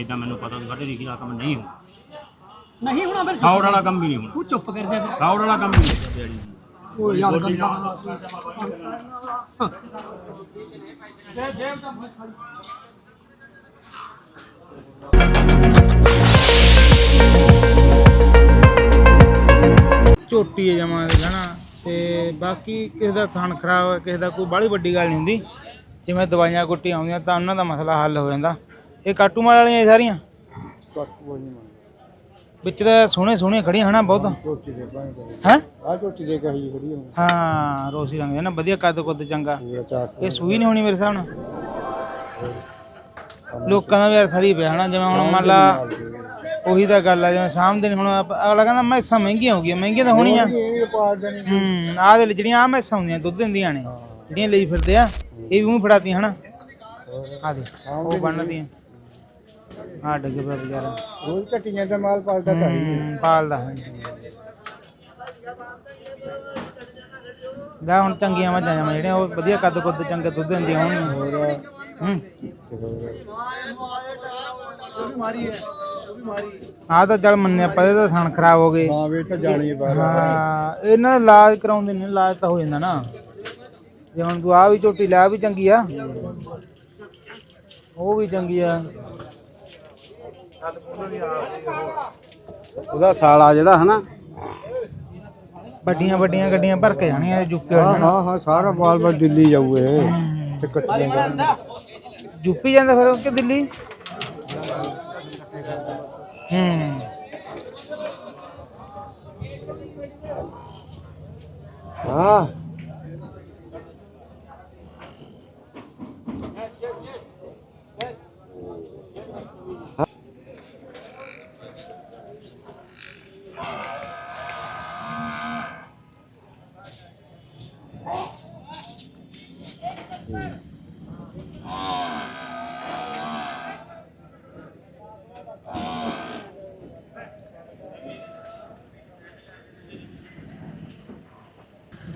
ਇਦਾਂ ਮੈਨੂੰ ਪਤਾ ਤਾਂ ਸਾਡੇ ਰਿਕੀ ਦਾ ਕੰਮ ਨਹੀਂ ਹੋਣਾ। ਨਹੀਂ ਹੋਣਾ ਫਿਰ ਫੌੜ ਵਾਲਾ ਕੰਮ ਵੀ ਨਹੀਂ ਹੋਣਾ। ਤੂੰ ਚੁੱਪ ਕਰ ਜਾ ਫਿਰ। ਫੌੜ ਵਾਲਾ ਕੰਮ ਵੀ ਨਹੀਂ ਦਿਹਾੜੀ ਦੀ। ਉਹ ਯਾਰ ਗੰਦਾ। ਝੋਟੀ ਹੈ ਜਮਾ ਲੈਣਾ ਤੇ ਬਾਕੀ ਕਿਸੇ ਦਾ ਥਣ ਖਰਾਬ ਹੈ ਕਿਸੇ ਦਾ ਕੋਈ ਬਾਹਲੀ ਵੱਡੀ ਗੱਲ ਨਹੀਂ ਹੁੰਦੀ। ਜਿਵੇਂ ਦਵਾਈਆਂ ਗੁੱਟੀ ਆਉਂਦੀਆਂ ਤਾਂ ਉਹਨਾਂ ਦਾ ਮਸਲਾ ਹੱਲ ਹੋ ਜਾਂਦਾ। ਇਹ ਕਾਟੂ ਮਾਲ ਵਾਲੀਆਂ ਇਹ ਸਾਰੀਆਂ? ਵਿੱਚ ਤਾਂ ਸੋਹਣੇ ਸੋਹਣੇ ਖੜੀਆਂ ਹਨਾ ਬਹੁਤ। ਹੈ ਆ ਝੋਟੀ ਦੇ। ਕਹੀ ਖੜੀ ਹੋ ਹਾਂ ਰੋਸੀ ਰੰਗ ਦੇ ਨਾ ਵਧੀਆ ਕੱਦ ਕੁੱਦ ਚੰਗਾ। ਪੂਰਾ ਚਾਟ ਇਹ ਸੂਈ ਨਹੀਂ ਹੋਣੀ ਮੇਰੇ ਹਿਸਾਬ ਨਾਲ? ਲੋਕਾਂ ਦਾ ਵੀ ਯਾਰ ਸਰੀ ਪਿਆ ਹਨਾ ਜਿਵੇਂ ਹੁਣ ਮੰਨ ਲਾ ਉਹੀ ਤਾਂ ਗੱਲ ਆ ਜਿਵੇਂ ਸਾਹਮਣੇ ਹੁਣ ਆਪ- ਅਗਲਾ ਕਹਿੰਦਾ ਮੈਸਾਂ ਮਹਿੰਗੀਆਂ ਹੋ ਗਈਆਂ ਮਹਿੰਗੀਆਂ ਤਾਂ ਹੋਣੀਆਂ। ਇਹ ਦੇਣੀ ਹੂੰ ਆਹ ਦੇ ਜਿਹੜੀਆਂ ਆ ਮੈਸਾਂ ਹੁੰਦੀਆਂ ਦੁੱਧ ਦਿੰਦੀਆਂ ਨੇ ਜਿਹੜੀਆਂ ਲਈ ਫਿਰਦੇ ਆ ਇਹ ਵੀ ਉਹ ਫੜਾਤੀਆਂ ਹਨਾ। ਆ ਦੇ ਉਹ ਬੰਨਦੀਆਂ ਆ ਡਿੱਗ ਪਿਆ ਵਿਚਾਰਾ ਰੋਜ਼ ਘਟੀਆਂ ਦਾ ਮਾਲ ਪਾਲਦਾ ਤਾਂ ਹੈ ਹੀ। ਹੂੰ, ਪਾਲਦਾ ਹੈ ਗਾ ਹੁਣ ਚੰਗੀਆਂ ਮੱਝਾਂ ਜਾਵਾਂ ਜਿਹੜੀਆਂ ਉਹ ਵਧੀਆ ਕੱਦ ਕੁੱਦ ਚੰਗੇ ਦੁੱਧ ਦਿੰਦੀਆਂ ਹੋਣਗੀਆਂ। ਹੂੰ। ਆ ਤਾਂ ਚੱਲ ਮੰਨਿਆ ਤਾਂ ਥਣ ਖਰਾਬ ਹੋ ਗਏ। ਹਾਂ ਵੀ ਇਹ ਤਾਂ ਜਾਣੀ ਬਾਹਰ। ਹਾਂ ਇਹਨਾਂ ਦਾ ਇਲਾਜ ਕਰਾਉਂਦੇ ਨੇ ਇਲਾਜ ਤਾਂ ਹੋ ਜਾਂਦਾ ਨਾ। ਜੇ ਹੁਣ ਤੂੰ ਆ ਵੀ ਝੋਟੀ ਲੈ ਆਹ ਵੀ ਚੰਗੀ ਆ। ਉਹ ਵੀ ਚੰਗੀ ਆ। ਉਹਦਾ ਸਾਲਾ ਜਿਹੜਾ ਹਨਾ। ਵੱਡੀਆਂ ਵੱਡੀਆਂ ਗੱਡੀਆਂ ਭਰ ਕੇ ਜਾਣੀਆਂ ਯੂਪੀ ਹਾਂ ਹਾਂ ਹਾਂ ਸਾਰਾ ਮਾਲ ਬਸ ਦਿੱਲੀ ਜਾਊ ਇਹ। ਤੇ ਕੱਟੀਆਂ ਦਾ ਯੂਪੀ ਜਾਂਦਾ ਫਿਰ ਕਿ ਦਿੱਲੀ? ਹੂੰ। ਹਾਂ।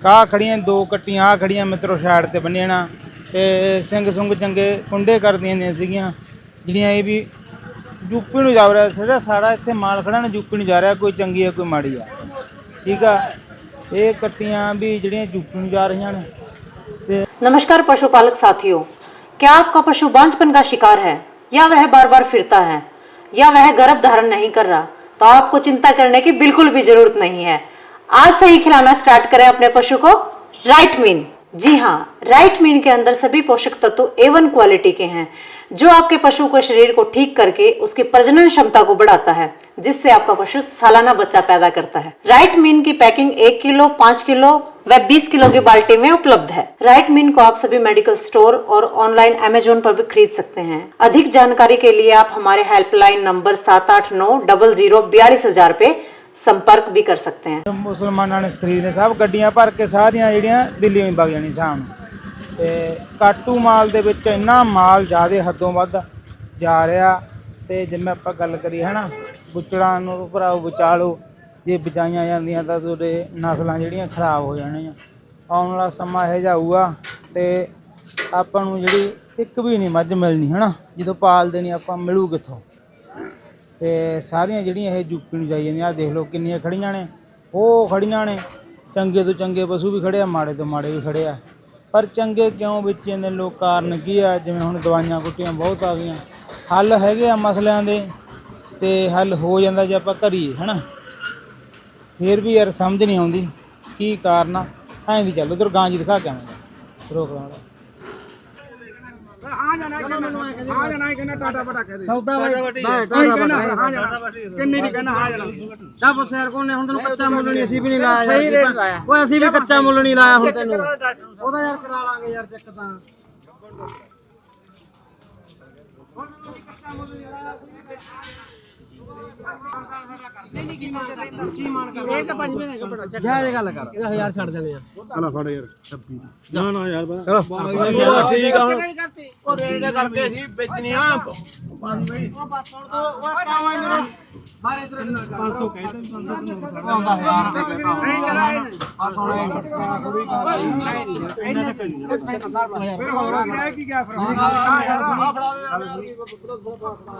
ਕਾ ਖੜੀਆਂ ਦੋ ਕੱਟੀਆਂ ਆ ਖੜੀਆਂ ਮਿੱਤਰੋ ਸਾਈਡ ਤੇ ਬੰਨੀਆਂ ਨਾ ਤੇ ਸਿੰਘ ਸੁੰਗ ਚੰਗੇ ਕੁੰਡੇ ਕਰਦੀਆਂ ਨੇ ਸੀਗੀਆਂ ਜਿਹੜੀਆਂ ਇਹ ਵੀ ਯੂਪੀ ਨੂੰ ਜਾ ਰਿਹਾ ਜਿਹੜਾ ਸਾਰਾ ਇੱਥੇ ਮਾਲ ਖੜਾ ਨਾ ਯੂਪੀ ਨੂੰ ਜਾ ਰਿਹਾ ਕੋਈ ਚੰਗੀ ਹੈ ਕੋਈ ਮਾੜੀ ਆ ਠੀਕ ਆ ਇਹ ਕੱਟੀਆਂ ਵੀ ਜਿਹੜੀਆਂ ਯੂਪੀ ਨੂੰ ਜਾ ਰਹੀਆਂ ਨੇ ਤੇ नमस्कार पशुपालक साथियों क्या आपका पशु बांझपन का शिकार है या वह बार बार फिरता है या वह गर्भ धारण नहीं कर रहा तो आपको चिंता करने की बिल्कुल भी जरूरत नहीं है आज से ही खिलाना स्टार्ट करें अपने पशु को। राइट मीन जी हाँ राइट मीन के अंदर सभी पोषक तत्व एवन क्वालिटी के हैं, जो आपके पशु के शरीर को ठीक करके उसकी प्रजनन क्षमता को बढ़ाता है, जिससे आपका पशु सालाना बच्चा पैदा करता है। राइट मीन की पैकिंग एक किलो, पाँच किलो व 20 किलो की बाल्टी में उपलब्ध है। राइट मीन को आप सभी मेडिकल स्टोर और ऑनलाइन अमेजोन पर भी खरीद सकते हैं। अधिक जानकारी के लिए आप हमारे हेल्पलाइन नंबर सात आठ नौ डबल ज़ीरो बयालीस हज़ार पे संपर्क भी कर सकते हैं ਮੁਸਲਮਾਨਾਂ ਨੇ ਖਰੀਦਨੇ ਸਭ ਗੱਡੀਆਂ ਭਰ ਕੇ ਸਾਰੀਆਂ ਜਿਹੜੀਆਂ ਦਿੱਲੀ ਨੂੰ ਵਗ ਜਾਣੀ ਸ਼ਾਮ ਨੂੰ ਤੇ ਕਾਟੂ ਮਾਲ ਦੇ ਵਿੱਚ ਇੰਨਾ ਮਾਲ ਜ਼ਿਆਦੇ ਹੱਦੋਂ ਵੱਧ ਜਾ ਰਿਹਾ ਤੇ ਜਿਵੇਂ ਆਪਾਂ ਗੱਲ ਕਰੀਏ ਹਨਾ ਬੁੱਚੜਾਂ ਨੂੰ ਭਰਾਓ ਬਚਾਲੋ ਜੇ ਬਚਾਈਆਂ ਜਾਂਦੀਆਂ ਤਾਂ ਤੁਹਾਡੇ ਨਸਲਾਂ ਜਿਹੜੀਆਂ ਖਰਾਬ ਹੋ ਜਾਣੀਆਂ ਆਉਣ ਵਾਲਾ ਸਮਾਂ ਇਹੋ ਜਿਹਾ ਆਊਗਾ ਤੇ ਆਪਾਂ ਨੂੰ ਜਿਹੜੀ ਇੱਕ ਵੀ ਨਹੀਂ ਮੱਝ ਮਿਲਣੀ ਹਨਾ ਜਦੋਂ ਪਾਲਦੇ ਨਹੀਂ ਆਪਾਂ ਮਿਲੂ ਕਿੱਥੋਂ ਤੇ ਸਾਰੀਆਂ ਜਿਹੜੀਆਂ ਇਹ ਯੂਪੀ ਨੂੰ ਜਾਈ ਜਾਂਦੀਆਂ ਆ ਦੇਖ ਲਓ ਕਿੰਨੀਆਂ ਖੜੀਆਂ ਨੇ। ਉਹ ਖੜੀਆਂ ਨੇ। ਚੰਗੇ ਤੋਂ ਚੰਗੇ ਪਸ਼ੂ ਵੀ ਖੜੇ ਆ, ਮਾੜੇ ਤੋਂ ਮਾੜੇ ਵੀ ਖੜੇ ਆ। ਪਰ ਚੰਗੇ ਕਿਉਂ ਵੇਚੀ ਜਾਂਦੇ ਨੇ? ਲੋਕ ਕਾਰਨ ਕੀ ਆ? ਜਿਵੇਂ ਹੁਣ ਦਵਾਈਆਂ ਕੁੱਟੀਆਂ ਬਹੁਤ ਆ ਗਈਆਂ। ਹੱਲ ਹੈਗੇ ਆ ਮਸਲਿਆਂ ਦੇ ਤੇ ਹੱਲ ਹੋ ਜਾਂਦਾ ਜੇ ਆਪਾਂ ਕਰੀਏ, ਹਨਾ? ਫੇਰ ਵੀ ਯਾਰ ਸਮਝ ਨਹੀਂ ਆਉਂਦੀ ਕੀ ਕਾਰਨ ਆ। ਐਂ ਦੀ ਚੱਲ, ਉਧਰ ਗਾਂ ਜੀ ਦਿਖਾ ਕੇ ਆਵਾਂਗੇ। ਰੋਕ ਲਾਂਗਾ ਸੌਦਾ ਬਾਈ। ਕਿੰਨੀ ਦੀ ਕਹਿਣਾ ਹਾਂ ਜਣਾ ਸਭ ਸ਼ਹਿਰ ਕੋਲ ਨੇ ਹੁਣ ਤੈਨੂੰ ਕੱਚਾ ਮੁੱਲ ਨਹੀਂ ਅਸੀਂ ਵੀ ਨਹੀਂ ਲਾਇਆ ਸਹੀ ਰੇਟ ਲਾਇਆ। ਓਏ ਅਸੀਂ ਵੀ ਕੱਚਾ ਮੁੱਲ ਨਹੀਂ ਲਾਇਆ ਹੁਣ ਤੈਨੂੰ। ਉਹਦਾ ਯਾਰ ਕਰਾ ਲਾਂਗੇ ਯਾਰ ਚੈੱਕ ਤਾਂ। ਇਹ ਤਾਂ ਪੰਜਵੇਂ ਦਾ ਕੱਪੜਾ ਚੱਕ ਜਾ ਇਹ ਗੱਲ ਕਰ। ਇਹ ਹਜ਼ਾਰ ਛੱਡ ਦੇਣੇ ਯਾਰ ਆਲਾ ਫੜ ਯਾਰ 26 ਨਾ ਨਾ ਯਾਰ ਠੀਕ ਆ ਹੁਣ। ਉਹ ਰੇਟ ਕਰਕੇ ਅਸੀਂ ਵੇਚਣੀਆਂ। ਉਹ ਬਸ ਹੁਣ ਤੋਂ ਉਹ ਕਾਵਾਂ ਮੇਰਾ ਬਾਹਰ ਇਧਰ 500 ਕਹਿੰਦਾ 500 ਆਉਂਦਾ ਯਾਰ ਨਹੀਂ ਕਰਾ ਆ ਸੋਣਾ ਫਿਰ ਹੋਰ ਰਹਿ ਕੀ ਗਿਆ ਫਿਰ? ਆ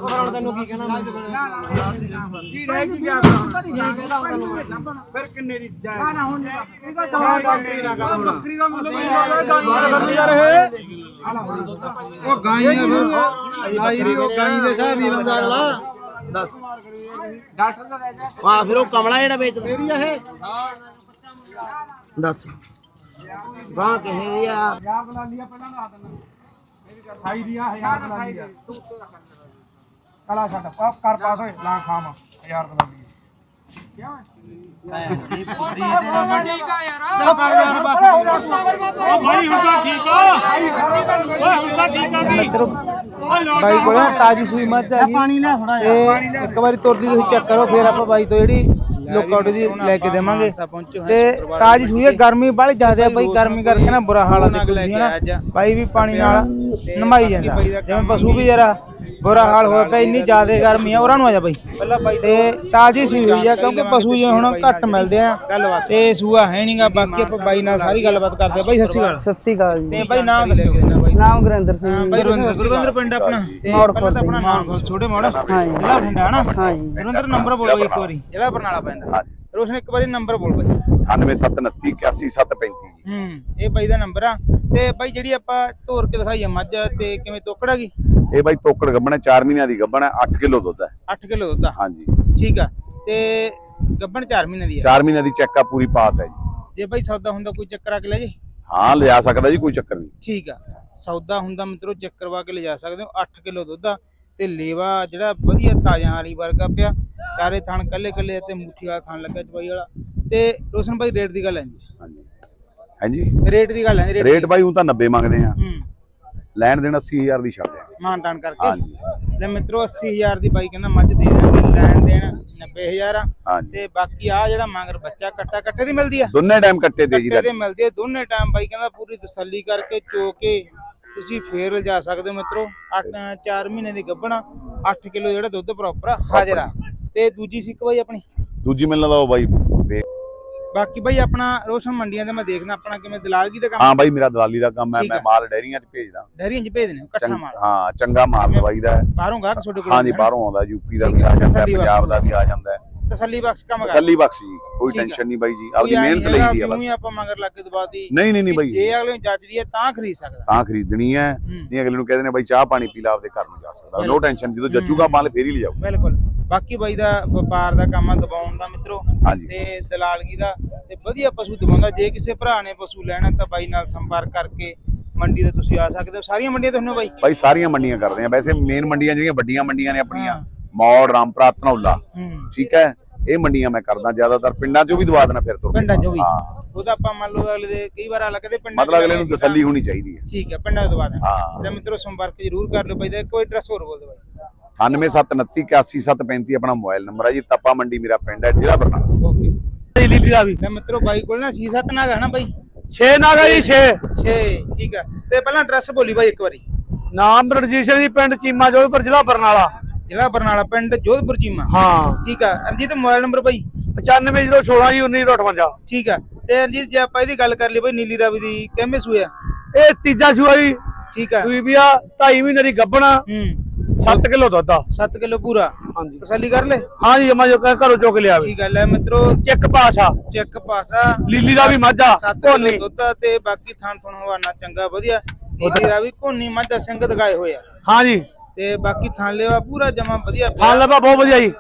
ਫੜਾ ਦੇ ਤੈਨੂੰ ਕੀ ਕਹਿਣਾ ਕੀ ਰਹਿ ਕੀ ਗਿਆ ਫਿਰ ਕਿੰਨੇ ਦੀ ਜਾਏ ਨਾ ਹੁਣ ਇਹਦਾ ਸਵਾਲ ਬੱਕਰੀ ਦਾ ਕੰਮ ਬੱਕਰੀ ਦਾ ਮੁੱਲ ਨਹੀਂ ਯਾਰ ਇਹ ਉਹ ਗਾਈ ਆ ਫਿਰ। ਲਾਈ ਵੀ ਉਹ ਗਾਈ ਦੇ ਸਾਹ ਵੀ ਲੰਦਾ ਅਗਲਾ। ਹਾਂ ਫਿਰ ਉਹ ਕਮਲਾ ਜਿਹੜਾ ਵੇਚ ਤੇਰੀ ਆ ਇਹ? ਦੱਸ। ਵਾਹ ਕਹੇ ਦੀ ਆ। ਹਜ਼ਾਰ ਦਲਾਲੀ ਆ ਪਹਿਲਾਂ ਦੱਸ ਦਿੰਦਾ ਇਹ ਵੀ ਕਰ ਖਾਈ ਦੀ ਆ ਹਜ਼ਾਰ ਦਲਾਲੀ ਆ ਕਲਾ ਛੱਡ ਪਾ ਕਰ ਪਾਸ ਹੋਏ ਲਾਂ ਖਾਮ ਹਜ਼ਾਰ ਦਲਾਲੀ ਉਹ ਭਾਈ ਹੁਣ ਤਾਂ ਠੀਕ ਆ। ਓਏ ਹੁਣ ਤਾਂ ਠੀਕ ਆ ਵੀ ਬਾਈ ਕੋਲ ਤਾਜੀ ਸੂਈ ਮੱਝ ਆ ਪਾਣੀ ਲੈ ਥੋੜਾ ਤੇ ਇੱਕ ਵਾਰੀ ਤੁਰਦੀ ਤੁਸੀਂ ਚੈੱਕ ਕਰੋ ਫਿਰ ਆਪਾਂ ਬਾਈ ਤੋਂ ਜਿਹੜੀ ਲੋਕਆਊਟ ਦੀ ਲੈ ਕੇ ਦੇਵਾਂਗੇ। ਤੇ ਤਾਜੀ ਸੂਈ ਹੈ ਗਰਮੀ ਬੜੀ ਜ਼ਿਆਦਾ ਆ ਬਾਈ ਗਰਮੀ ਕਰਕੇ ਨਾ ਬੁਰਾ ਹਾਲ ਆ ਦੇਖੋ ਨਾ। ਬਾਈ ਵੀ ਪਾਣੀ ਨਾਲ ਨਮਾਈ ਜਾਂਦਾ। ਜਿਵੇਂ ਪਸ਼ੂ ਵੀ ਜਰਾ ਬੁਰਾ ਹਾਲ ਹੋਇਆ ਪਿਆ ਇੰਨੀ ਜ਼ਿਆਦਾ ਗਰਮੀ ਆ ਉਹਨਾਂ ਨੂੰ ਆ ਜਾ ਬਾਈ। ਤੇ ਤਾਜੀ ਸੂਈ ਹੋਈ ਆ ਕਿਉਂਕਿ ਪਸ਼ੂ ਜਿਵੇਂ ਹੁਣ ਘੱਟ ਮਿਲਦੇ ਆ ਤੇ ਸੂਆ ਹੈ ਨਹੀਂਗਾ ਬਾਕੀ ਆਪਾਂ ਬਾਈ ਨਾਲ ਸਾਰੀ ਗੱਲਬਾਤ ਕਰਦੇ ਆ। ਬਾਈ ਸਤਿ ਸ੍ਰੀ ਅਕਾਲ। ਜੀ। ਤੇ ਬਾਈ ਨਾਮ ਦੱਸਿਓ। ਬਾਈ ਨਾਮ ਗੁਰਿੰਦਰ ਸਿੰਘ ਹਾਂ ਬਾਈ ਗੁਰਵਿੰਦਰ ਪਿੰਡ ਆਪਣਾ। ਪਹਿਲਾਂ ਤਾਂ ਆਪਣਾ ਨਾਮ ਛੋਟੇ ਮੋੜ। ਜ਼ਿਲ੍ਹਾ ਬਠਿੰਡਾ ਹਨਾ ਹਾਂਜੀ ਗੁਰਵਿੰਦਰ ਨੰਬਰ ਬੋਲੋ ਇੱਕ ਵਾਰੀ। ਜ਼ਿਲ੍ਹਾ ਬਰਨਾਲਾ ਪੈਂਦਾ। ਰੋਸ਼ਨ ਇੱਕ ਵਾਰੀ ਨੰਬਰ ਬੋਲ ਬਾਈ। 9729 ਹੂੰ ਇਹ ਬਾਈ ਦਾ ਨੰਬਰ ਆ। ਤੇ ਬਾਈ ਜਿਹੜੀ ਆਪਾਂ ਧੋਰ ਕੇ ਦਿਖਾਈ ਆ ਮੱਝ ਤੇ ਕਿਵੇਂ ਤੋਕੜ ਹੈਗੀ ਇਹ ਬਾਈ ਤੋਕੜ ਗੱਬਣ ਹੈ 4 ਮਹੀਨਿਆਂ ਦੀ ਗੱਬਣ ਹੈ 8 ਕਿਲੋ ਦੁੱਧ ਹੈ। 8 ਕਿਲੋ ਦੁੱਧ ਆ। ਹਾਂਜੀ। ਠੀਕ ਆ ਤੇ ਗੱਬਣ 4 ਮਹੀਨੇ ਦੀ ਆ। 4 ਮਹੀਨਿਆਂ ਦੀ ਚੈੱਕ ਆ ਪੂਰੀ ਪਾਸ ਹੈ ਜੀ। ਜੇ ਬਾਈ ਸੌਦਾ ਹੁੰਦਾ ਕੋਈ ਚੱਕਰ ਆ ਕੇ ਲੈ ਜੇ? ਹਾਂ ਲਿਆ ਸਕਦਾ ਜੀ ਕੋਈ ਚੱਕਰ ਨਹੀਂ। ਠੀਕ ਆ ਸੌਦਾ ਹੁੰਦਾ ਮਿੱਤਰੋ ਚੈੱਕ ਕਰਵਾ ਕੇ ਲਿਜਾ ਸਕਦੇ ਹੋ 8 ਕਿਲੋ ਦੁੱਧ ਆ ਤੇ ਲੇਵਾ ਜਿਹੜਾ ਵਧੀਆ ਤਾਜ਼ਾ ਵਾਲੀ ਵਰਗਾ ਪਿਆ ਚਾਰੇ ਥਣ ਕੱਲੇ ਕੱਲੇ ਤੇ ਮੁੱਠੀ ਵਾਲਾ ਥਣ ਲੱਗਾ ਚਬਾਈ ਵਾਲਾ। ਤੇ ਰੋਸ਼ਨ ਬਾਈ ਰੇਟ ਦੀ ਗੱਲ ਆਂਦੀ ਹਾਂਜੀ। ਹਾਂਜੀ। ਰੇਟ ਦੀ ਗੱਲ ਆਂਦੀ ਰੇਟ ਬਾਈ ਉਹ ਤਾਂ 90 ਮੰਗਦੇ ਆ। ਹੂੰ। ਲੈਣ ਦੇਣ 80000 ਦੀ ਛੱਡ ਦਿਆਂਗੇ। ਮਾਨਤਾਨ ਕਰਕੇ? ਹਾਂਜੀ। ਲੈ ਮਿੱਤਰੋ 80000 ਦੀ ਬਾਈ ਕਹਿੰਦਾ ਮੱਝ ਦੇ ਦਾਂਗੇ ਲੈਣ ਦੇਣ 90000 ਆ। ਹਾਂਜੀ। ਤੇ ਬਾਕੀ ਆ ਜਿਹੜਾ ਮੰਗਰ ਬੱਚਾ ਕੱਟਾ ਕੱਟੇ ਦੀ ਮਿਲਦੀ ਆ? ਦੋਨੇ ਟਾਈਮ ਕੱਟੇ ਤੇ ਜੀ ਕੱਟੇ ਦੀ ਮਿਲਦੀ ਆ। ਦੋਨੇ ਟਾਈਮ ਬਾਈ ਕਹਿੰਦਾ ਪੂਰੀ ਤਸੱਲੀ ਕਰਕੇ ਚੋ ਕੇ ਤੁਸੀਂ ਫੇਰ ਲਿਜਾ ਸਕਦੇ ਹੋ ਮਿੱਤਰੋ। 4 ਮਹੀਨੇ ਦੀ ਗੱਭਣਾ 8 ਕਿਲੋ ਜਿਹੜਾ ਦੁੱਧ ਪ੍ਰੋਪਰ ਹਾਜ਼ਰ ਆ। ਤੇ ਦੂਜੀ ਸਿੱਕ ਬਾਈ ਆਪਣੀ? ਦੂਜੀ ਮਿਲਣ ਦਾ ਉਹ ਬਾਈ ਬਾਕੀ ਬਾਈ ਆਪਣਾ ਰੋਸ਼ਨ ਮੰਡੀਆਂ ਦੇ ਮੈਂ ਦੇਖਦਾ ਆਪਣਾ ਕਿਵੇਂ ਦਲਾਲਗੀ ਦਾ ਕੰਮ ਹਾਂ ਬਾਈ ਮੇਰਾ ਦਲਾਲੀ ਦਾ ਕੰਮ ਹੈ ਮੈਂ। ਮਾਲ ਡੈਰੀਆਂ 'ਚ ਭੇਜਦਾ। ਡੈਰੀਆਂ 'ਚ ਭੇਜ ਦਿੰਦੇ ਹੋ ਇਕੱਠਾ ਮਾਲ। ਹਾਂ ਚੰਗਾ ਮਾਲ ਦਵਾਈਦਾ ਬਾਹਰੋਂ ਗਾਹਕ ਤੁਹਾਡੇ ਕੋਲ ਹਾਂਜੀ ਬਾਹਰੋਂ ਆਉਂਦਾ ਯੂਪੀ ਦਾ ਵੀ ਆ, ਜਾਂਦਾ ਪੰਜਾਬ ਦਾ ਵੀ ਆ ਜਾਂਦਾ ਹੈ। ਨਾ? ਤਸੱਲੀ ਬਖਸ਼ ਕੰਮ ਕਰ। ਤਸੱਲੀ ਬਖਸ਼ ਜੀ ਕੋਈ। ਟੈਨਸ਼ਨ ਨਹੀਂ ਬਾਈ ਜੀ ਆਪਦੀ ਮਿਹਨਤ ਲਈ ਦੀ ਆ ਬਸ। ਆਪਾਂ ਮਗਰ ਲੱਗ ਕੇ ਦਵਾਤੀ ਨਹੀਂ ਨਹੀਂ ਨਹੀਂ ਬਾਈ ਜੇ। ਅਗਲੇ ਨੂੰ ਜੱਜਦੀ ਹੈ ਤਾਂ ਖਰੀਦ ਸਕਦਾ। ਤਾਂ ਖਰੀਦਣੀ ਹੈ। ਨਹੀਂ ਅਗਲੇ ਨੂੰ ਕਹਿੰਦੇ ਨੇ ਬਾਈ ਚਾਹ ਪਾਣੀ ਪੀ ਲਾ ਆਪਦੇ ਘਰ ਨੂੰ ਜਾ ਸਕਦਾ। ਨੋ। ਟੈਨਸ਼ਨ ਜਦੋਂ ਜੱਜੂਗਾ ਮਾਲ ਫੇਰ ਹੀ ਲਿਜਾਓ ਬਿਲਕੁਲ। ਬਾਕੀ ਬਾਈ ਦਾ ਵਪਾਰ ਦਾ ਕੰਮ ਆ ਦਬਾਉਣ ਦਾ ਮਿੱਤਰੋ। ਤੇ ਦਲਾਲਗੀ ਦਾ ਤੇ ਵਧੀਆ ਪਸ਼ੂ ਦਵਾਉਂਦਾ ਜੇ ਕਿਸੇ ਭਰਾ ਨੇ ਪਸ਼ੂ ਲੈਣਾ ਤਾਂ ਬਾਈ ਨਾਲ ਸੰਪਰਕ ਕਰਕੇ ਮੰਡੀ ਤੇ ਤੁਸੀਂ ਆ ਸਕਦੇ ਹੋ। ਸਾਰੀਆਂ ਮੰਡੀਆਂ ਤੋਂ ਹੁੰਦੇ ਬਾਈ? ਬਾਈ ਸਾਰੀਆਂ ਮੰਡੀਆਂ ਕਰਦੇ ਆ। ਵੈਸੇ ਮੇਨ ਮੰਡੀਆਂ ਜਿਹੜੀਆਂ ਵੱਡੀਆਂ ਮੰਡੀਆਂ ਨੇ ਆਪਣੀਆਂ। ਮੌੜ ਰਾਮਪੁਰਾ ਧਨੌਲਾ। ਹੂੰ। ਠੀਕ ਹੈ? ਇਹ ਮੰਡੀਆਂ ਮੈਂ ਕਰਦਾ ਜ਼ਿਆਦਾਤਰ ਪਿੰਡਾਂ 'ਚੋਂ ਵੀ ਦਵਾ ਦੇਣਾ ਫਿਰ ਤੁਰ। ਪਿੰਡਾਂ 'ਚੋਂ ਵੀ? ਹਾਂ। ਉਹਦਾ ਆਪਾਂ ਮੰਨ ਲਓ ਅਗਲੇ ਦੇ ਕਈ ਵਾਰ ਅਲੱਗ ਦੇ ਪਿੰਡਾਂ ਮਤਲਬ ਅਗਲੇ ਨੂੰ ਤਸੱਲੀ ਹੋਣੀ ਚਾਹੀਦੀ ਹੈ। ਠੀਕ ਹੈ ਪਿੰਡਾਂ ਤੋਂ ਦਵਾ ਦੇਣਾ। ਹਾਂ। ਤੇ ਮਿੱਤਰੋ ਸੰਪਰਕ ਜ਼ਰੂਰ ਕਰ ਲਿਓ ਬਾਈ ਦਾ। ਕੋਈ ਐਡਰੈਸ ਹੋਰ ਬੋਲ ਦਿਓ ਬਾਈ 9779818735 ਆਪਣਾ ਮੋਬਾਈਲ ਨੰਬਰ ਹੈ ਜੀ। ਤੱਪਾ ਮੰਡੀ ਮੇਰਾ ਪਿੰਡ ਹੈ ਜ਼ਿਲ੍ਹਾ ਬਰਨਾਲਾ। ਓਕੇ। ਲੀਲੀ ਦਾ ਵੀ। ਤੇ ਮਿੱਤਰੋ ਬਾਈ ਕੋਲ ਨਾ 6-7 ਨਾਗ ਹੈ ਨਾ ਬਾਈ? 6 ਨਾਗਾ ਜੀ 6 6 ਠੀਕ ਹੈ। ਤੇ ਪਹਿਲਾਂ ਐਡਰੈਸ ਬੋਲੀ ਬਾਈ ਇੱਕ ਵਾਰੀ। ਨਾਮ ਰਣਜੀਤ ਸਿੰਘ ਜੀ ਪਿੰਡ ਚੀਮਾ ਜੋਧਪੁਰ ਜ਼ਿਲ੍ਹਾ ਬਰਨਾਲਾ। ਜ਼ਿਲ੍ਹਾ ਬਰਨਾਲਾ ਪਿੰਡ ਜੋਧਪੁਰ ਚੀਮਾ। ਹਾਂ। ਠੀਕ ਆ। ਰਣਜੀਤ ਮੋਬਾਈਲ ਨੰਬਰ ਬਾਈ? 95016 ਜੀ 1958 ਠੀਕ ਆ। ਤੇ ਰਣਜੀਤ ਜੇ ਆਪਾਂ ਇਹਦੀ ਗੱਲ ਕਰ ਲਈ ਬਾਈ ਨੀਲੀ ਰਾਵੀ ਦੀ ਕਿਵੇਂ ਸੂਇਆ ਇਹ ਤੀਜਾ ਸੂਆ ਜੀ। ਠੀਕ ਆ। ਸੂਈ ਵੀ ਆ 2.5 ਮਹੀਨੇ ਦੀ ਗੱਭਣਾ। ਹੂੰ। 7 ਕਿਲੋ ਦੁੱਧ ਆ। 7 ਕਿਲੋ ਪੂਰਾ। ਹਾਂਜੀ। ਤਸੱਲੀ ਕਰ ਲੈ। ਹਾਂ ਜੀ ਅਮਾ ਜੋ ਘਰੋਂ ਚੁੱਕ ਲਿਆ ਠੀਕ ਆ। ਲੈ ਮਿੱਤਰੋ ਚੈੱਕ ਪਾਸ ਚੈੱਕ ਪਾਸਾ ਲੀਲੀ ਦਾ ਵੀ ਮੱਝ ਆ। 7 ਕਿਲੋ ਧੋਨੀ ਦੁੱਧ ਤੇ ਬਾਕੀ ਥਣ ਥਣ ਹਵਾਨਾ ਚੰਗਾ ਵਧੀਆ। ਨੀਲੀ ਰਾਵੀ ਕੋਨੀ ਮੱਝ ਸਿੰਘ ਦਗਾਏ ਹੋਏ ਆ। ਹਾਂ ਜੀ। ਤੇ ਬਾਕੀ ਥਣ ਲੈਵਾ ਪੂਰਾ ਜਮਾ ਵਧੀਆ ਪਿਆ। ਫਲ ਲੱਭਾ ਬਹੁਤ ਵਧੀਆ ਜੀ।